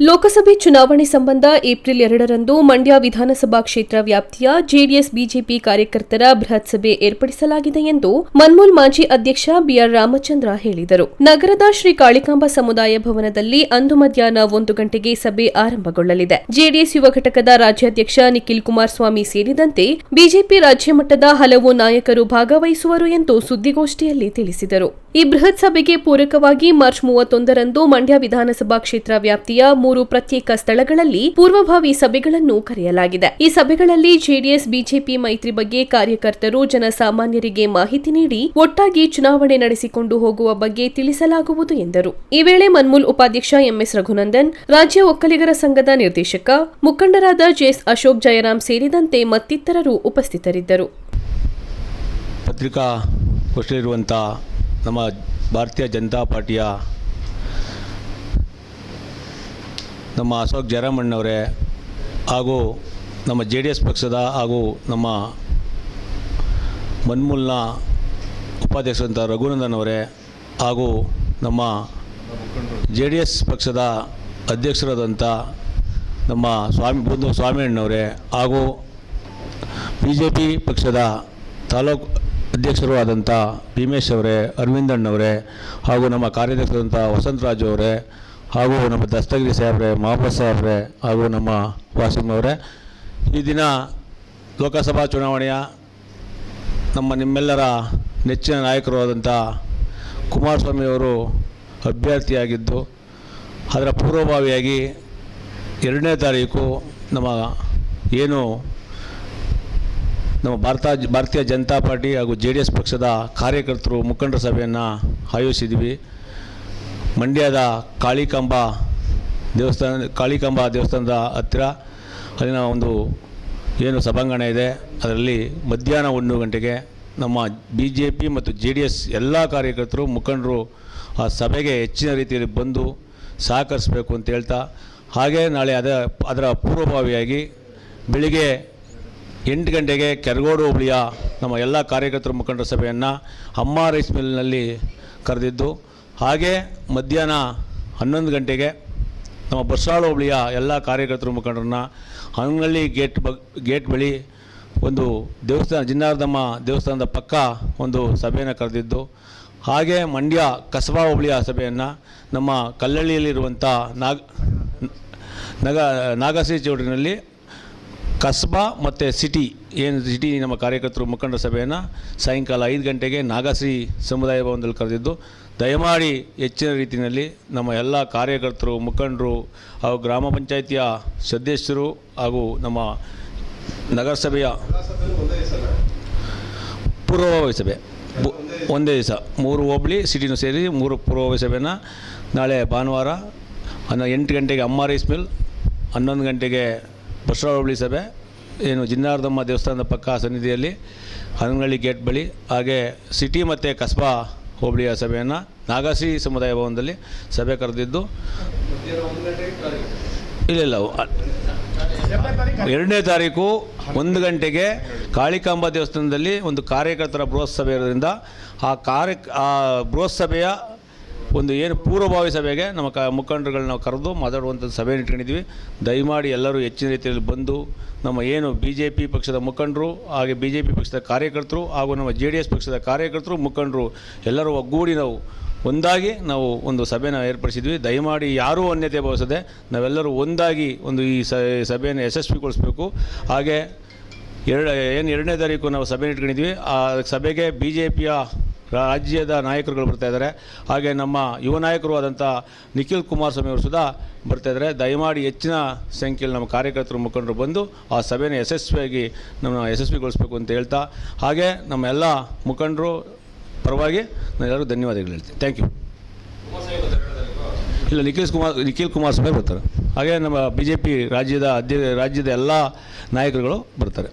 ಲೋಕಸಭೆ ಚುನಾವಣೆ ಸಂಬಂಧ ಏಪ್ರಿಲ್ ಎರಡರಂದು ಮಂಡ್ಯ ವಿಧಾನಸಭಾ ಕ್ಷೇತ್ರ ವ್ಯಾಪ್ತಿಯ ಜೆಡಿಎಸ್ ಬಿಜೆಪಿ ಕಾರ್ಯಕರ್ತರ ಬೃಹತ್ ಸಭೆ ಏರ್ಪಡಿಸಲಾಗಿದೆ ಎಂದು ಮನ್ಮೂಲ್ ಮಾಜಿ ಅಧ್ಯಕ್ಷ ಬಿಆರ್ ರಾಮಚಂದ್ರ ಹೇಳಿದರು. ನಗರದ ಶ್ರೀ ಕಾಳಿಕಾಂಬ ಸಮುದಾಯ ಭವನದಲ್ಲಿ ಅಂದು ಮಧ್ಯಾಹ್ನ ಒಂದು ಗಂಟೆಗೆ ಸಭೆ ಆರಂಭಗೊಳ್ಳಲಿದೆ. ಜೆಡಿಎಸ್ ಯುವ ಘಟಕದ ರಾಜ್ಯಾಧ್ಯಕ್ಷ ನಿಖಿಲ್ ಕುಮಾರಸ್ವಾಮಿ ಸೇರಿದಂತೆ ಬಿಜೆಪಿ ರಾಜ್ಯ ಮಟ್ಟದ ಹಲವು ನಾಯಕರು ಭಾಗವಹಿಸುವರು ಎಂದು ಸುದ್ದಿಗೋಷ್ಠಿಯಲ್ಲಿ ತಿಳಿಸಿದರು. ಈ ಬೃಹತ್ ಸಭೆಗೆ ಪೂರಕವಾಗಿ ಮಾರ್ಚ್ ಮೂವತ್ತೊಂದರಂದು ಮಂಡ್ಯ ವಿಧಾನಸಭಾ ಕ್ಷೇತ್ರ ವ್ಯಾಪ್ತಿಯ ಮೂರು ಪ್ರತ್ಯೇಕ ಸ್ಥಳಗಳಲ್ಲಿ ಪೂರ್ವಭಾವಿ ಸಭೆಗಳನ್ನು ಕರೆಯಲಾಗಿದೆ. ಈ ಸಭೆಗಳಲ್ಲಿ ಜೆಡಿಎಸ್, ಬಿಜೆಪಿ ಮೈತ್ರಿ ಬಗ್ಗೆ ಕಾರ್ಯಕರ್ತರು, ಜನಸಾಮಾನ್ಯರಿಗೆ ಮಾಹಿತಿ ನೀಡಿ ಒಟ್ಟಾಗಿ ಚುನಾವಣೆ ನಡೆಸಿಕೊಂಡು ಹೋಗುವ ಬಗ್ಗೆ ತಿಳಿಸಲಾಗುವುದು ಎಂದರು. ಈ ವೇಳೆ ಮನ್ಮೂಲ್ ಉಪಾಧ್ಯಕ್ಷ ಎಂಎಸ್ ರಘುನಂದನ್, ರಾಜ್ಯ ಒಕ್ಕಲಿಗರ ಸಂಘದ ನಿರ್ದೇಶಕ, ಮುಖಂಡರಾದ ಜೆಎಸ್ ಅಶೋಕ್ ಜಯರಾಮ್ ಸೇರಿದಂತೆ ಮತ್ತಿತರರು ಉಪಸ್ಥಿತರಿದ್ದರು. ನಮ್ಮ ಭಾರತೀಯ ಜನತಾ ಪಾರ್ಟಿಯ ನಮ್ಮ ಅಶೋಕ್ ಜಯರಾಮಣ್ಣವರೇ ಹಾಗೂ ನಮ್ಮ ಜೆ ಡಿ ಎಸ್ ಪಕ್ಷದ ಹಾಗೂ ನಮ್ಮ ಮನ್ಮೂಲ್ನ ಉಪಾಧ್ಯಕ್ಷರಂಥ ರಘುನಂದನ್ ಅವರೇ ಹಾಗೂ ನಮ್ಮ ಜೆ ಡಿ ಎಸ್ ಪಕ್ಷದ ಅಧ್ಯಕ್ಷರಾದಂಥ ನಮ್ಮ ಸ್ವಾಮಿ ಬಂಧು ಸ್ವಾಮಿಯಣ್ಣವರೇ ಹಾಗೂ ಬಿ ಜೆ ಪಿ ಪಕ್ಷದ ತಾಲೂಕು ಅಧ್ಯಕ್ಷರು ಆದಂಥ ಭೀಮೇಶ್ ಅವರೇ ಅರವಿಂದಣ್ಣವರೇ ಹಾಗೂ ನಮ್ಮ ಕಾರ್ಯಾಧ್ಯಕ್ಷರಾದಂಥ ವಸಂತರಾಜು ಅವರೇ, ಹಾಗೂ ನಮ್ಮ ದಸ್ತಗಿರಿ ಸಾಹೇಬ್ರೆ ಮಹಾಪ್ರ ಸಾಹೇಬ್ರೆ, ಹಾಗೂ ನಮ್ಮ ವಾಸಿಂ ಈ ದಿನ ಲೋಕಸಭಾ ಚುನಾವಣೆಯ ನಮ್ಮ ನಿಮ್ಮೆಲ್ಲರ ನೆಚ್ಚಿನ ನಾಯಕರು ಆದಂಥ ಕುಮಾರಸ್ವಾಮಿ ಅವರು ಅಭ್ಯರ್ಥಿಯಾಗಿದ್ದು, ಅದರ ಪೂರ್ವಭಾವಿಯಾಗಿ ಎರಡನೇ ತಾರೀಕು ನಮ್ಮ ಏನು ನಮ್ಮ ಭಾರತ, ಭಾರತೀಯ ಜನತಾ ಪಾರ್ಟಿ ಹಾಗೂ ಜೆ ಪಕ್ಷದ ಕಾರ್ಯಕರ್ತರು ಮುಖಂಡರ ಸಭೆಯನ್ನು ಆಯೋಜಿಸಿದ್ವಿ. ಮಂಡ್ಯದ ಕಾಳಿಕಾಂಬ ದೇವಸ್ಥಾನ, ಕಾಳಿಕಾಂಬ ದೇವಸ್ಥಾನದ ಹತ್ತಿರ ಅಲ್ಲಿನ ಒಂದು ಏನು ಸಭಾಂಗಣ ಇದೆ. ಅದರಲ್ಲಿ ಮಧ್ಯಾಹ್ನ ಒಂದು ಗಂಟೆಗೆ ನಮ್ಮ ಬಿ ಜೆ ಪಿ ಮತ್ತು ಜೆ ಡಿ ಎಸ್ ಎಲ್ಲ ಕಾರ್ಯಕರ್ತರು, ಮುಖಂಡರು ಆ ಸಭೆಗೆ ಹೆಚ್ಚಿನ ರೀತಿಯಲ್ಲಿ ಬಂದು ಸಹಕರಿಸಬೇಕು ಅಂತ ಹೇಳ್ತಾ, ಹಾಗೆ ನಾಳೆ ಅದ, ಅದರ ಪೂರ್ವಭಾವಿಯಾಗಿ ಬೆಳಿಗ್ಗೆ ಎಂಟು ಗಂಟೆಗೆ ಕೆರಗೋಡು ಹೋಬಳಿಯ ನಮ್ಮ ಎಲ್ಲ ಕಾರ್ಯಕರ್ತರ ಮುಖಂಡರ ಸಭೆಯನ್ನು ಅಮ್ಮ ರೈಸ್ ಮಿಲ್ನಲ್ಲಿ ಕರೆದಿದ್ದು, ಹಾಗೆ ಮಧ್ಯಾಹ್ನ ಹನ್ನೊಂದು ಗಂಟೆಗೆ ನಮ್ಮ ಬಸ್ಸಾಳು ಹೋಬಳಿಯ ಎಲ್ಲ ಕಾರ್ಯಕರ್ತರ ಮುಖಂಡರನ್ನ ಹಂಗಳ್ಳಿ ಗೇಟ್ ಬ ಗೇಟ್ ಬಳಿ ಒಂದು ದೇವಸ್ಥಾನ, ಜಿನ್ನಾರ್ಧಮ್ಮ ದೇವಸ್ಥಾನದ ಪಕ್ಕ ಒಂದು ಸಭೆಯನ್ನು ಕರೆದಿದ್ದು, ಹಾಗೆ ಮಂಡ್ಯ ಕಸಬಾ ಹೋಬಳಿಯ ಸಭೆಯನ್ನು ನಮ್ಮ ಕಲ್ಲಳ್ಳಿಯಲ್ಲಿರುವಂಥ ನಾಗ, ನಗ ನಾಗಾಸಿ ಚೌಟ್ರಿನಲ್ಲಿ ಕಸ್ಬಾ ಮತ್ತು ಸಿಟಿ, ಏನು ಸಿಟಿ ನಮ್ಮ ಕಾರ್ಯಕರ್ತರು ಮುಖಂಡ ಸಭೆಯನ್ನು ಸಾಯಂಕಾಲ ಐದು ಗಂಟೆಗೆ ನಾಗಶ್ರೀ ಸಮುದಾಯ ಭವನದಲ್ಲಿ ಕರೆದಿದ್ದು, ದಯಮಾಡಿ ಹೆಚ್ಚಿನ ರೀತಿಯಲ್ಲಿ ನಮ್ಮ ಎಲ್ಲ ಕಾರ್ಯಕರ್ತರು, ಮುಖಂಡರು ಹಾಗೂ ಗ್ರಾಮ ಪಂಚಾಯಿತಿಯ ಸದಸ್ಯರು ಹಾಗೂ ನಮ್ಮ ನಗರಸಭೆಯ ಪೂರ್ವಭಾವಿ ಸಭೆ. ಒಂದೇ ದಿವಸ. ಮೂರು ಹೋಬಳಿ, ಸಿಟಿನೂ ಸೇರಿ ಮೂರು ಪೂರ್ವಭಾವಿ ಸಭೆಯನ್ನು ನಾಳೆ ಭಾನುವಾರ ಹನ್ನ ಎಂಟು ಗಂಟೆಗೆ ಅಮ್ಮ ರೈಸ್ ಮಿಲ್ ಹನ್ನೊಂದು ಗಂಟೆಗೆ ಬಸವ ಹೋಬಳಿ ಸಭೆ, ಏನು ಜಿನ್ನಾರ್ಧಮ್ಮ ದೇವಸ್ಥಾನದ ಪಕ್ಕ ಸನ್ನಿಧಿಯಲ್ಲಿ ಹನಗಳ್ಳಿ ಗೇಟ್ ಬಳಿ, ಹಾಗೆ ಸಿಟಿ ಮತ್ತು ಕಸ್ಬಾ ಹೋಬಳಿಯ ಸಭೆಯನ್ನು ನಾಗಾಸಿ ಸಮುದಾಯ ಭವನದಲ್ಲಿ ಸಭೆ ಕರೆದಿದ್ದು. ಇಲ್ಲ ಇಲ್ಲ ಎರಡನೇ ತಾರೀಕು ಒಂದು ಗಂಟೆಗೆ ಕಾಳಿಕಾಂಬ ದೇವಸ್ಥಾನದಲ್ಲಿ ಒಂದು ಕಾರ್ಯಕರ್ತರ ಬೃಹತ್ ಸಭೆ ಇರೋದ್ರಿಂದ ಆ ಕಾರ್ಯ, ಆ ಬೃಹತ್ ಸಭೆಯ ಒಂದು ಏನು ಪೂರ್ವಭಾವಿ ಸಭೆಗೆ ನಮ್ಮ ಕ ಮುಖಂಡರುಗಳನ್ನ ನಾವು ಕರೆದು ಮಾತಾಡುವಂಥ ಸಭೆ ಇಟ್ಕೊಂಡಿದ್ವಿ ದಯಮಾಡಿ ಎಲ್ಲರೂ ಹೆಚ್ಚಿನ ರೀತಿಯಲ್ಲಿ ಬಂದು ನಮ್ಮ ಏನು ಬಿ ಜೆ ಪಿ ಪಕ್ಷದ ಮುಖಂಡರು ಹಾಗೆ ಬಿ ಜೆ ಪಿ ಪಕ್ಷದ ಕಾರ್ಯಕರ್ತರು ಹಾಗೂ ನಮ್ಮ ಜೆ ಡಿ ಎಸ್ ಪಕ್ಷದ ಕಾರ್ಯಕರ್ತರು, ಮುಖಂಡರು ಎಲ್ಲರೂ ಒಗ್ಗೂಡಿ ನಾವು ಒಂದಾಗಿ ನಾವು ಒಂದು ಸಭೆನ ಏರ್ಪಡಿಸಿದ್ವಿ. ದಯಮಾಡಿ ಯಾರೂ ಅನ್ಯತೆ ಭಾವಿಸದೆ ನಾವೆಲ್ಲರೂ ಒಂದಾಗಿ ಒಂದು ಈ ಸಭೆಯನ್ನು ಯಶಸ್ವಿಗೊಳಿಸಬೇಕು. ಹಾಗೆ ಎರಡು, ಏನು ಎರಡನೇ ತಾರೀಕು ನಾವು ಸಭೆ ಇಟ್ಕೊಂಡಿದ್ವಿ ಆ ಸಭೆಗೆ ಬಿ ಜೆ ಪಿಯ ರಾಜ್ಯದ ನಾಯಕರುಗಳು ಬರ್ತಾ ಇದ್ದಾರೆ. ಹಾಗೆ ನಮ್ಮ ಯುವ ನಾಯಕರು ಆದಂಥ ನಿಖಿಲ್ ಕುಮಾರಸ್ವಾಮಿ ಅವರು ಸುಧಾ ಬರ್ತಾ ಇದ್ದಾರೆ. ದಯಮಾಡಿ ಹೆಚ್ಚಿನ ಸಂಖ್ಯೆಯಲ್ಲಿ ನಮ್ಮ ಕಾರ್ಯಕರ್ತರು ಮುಖಂಡರು ಬಂದು ಆ ಸಭೆಯನ್ನು ಯಶಸ್ವಿಯಾಗಿ ನಮ್ಮ ಯಶಸ್ವಿಗೊಳಿಸಬೇಕು ಅಂತ ಹೇಳ್ತಾ, ಹಾಗೆ ನಮ್ಮ ಎಲ್ಲ ಮುಖಂಡರು ಪರವಾಗಿ ನಾನು ಎಲ್ಲರಿಗೂ ಧನ್ಯವಾದಗಳು ಹೇಳ್ತೀನಿ. ಥ್ಯಾಂಕ್ ಯು ಇಲ್ಲ, ನಿಖಿಲ್ ಕುಮಾರ್, ನಿಖಿಲ್ ಕುಮಾರಸ್ವಾಮಿ ಬರ್ತಾರೆ. ಹಾಗೆ ನಮ್ಮ ಬಿ ಜೆ ಪಿ ರಾಜ್ಯದ ಅಧ್ಯ ರಾಜ್ಯದ ಎಲ್ಲ ನಾಯಕರುಗಳು ಬರ್ತಾರೆ.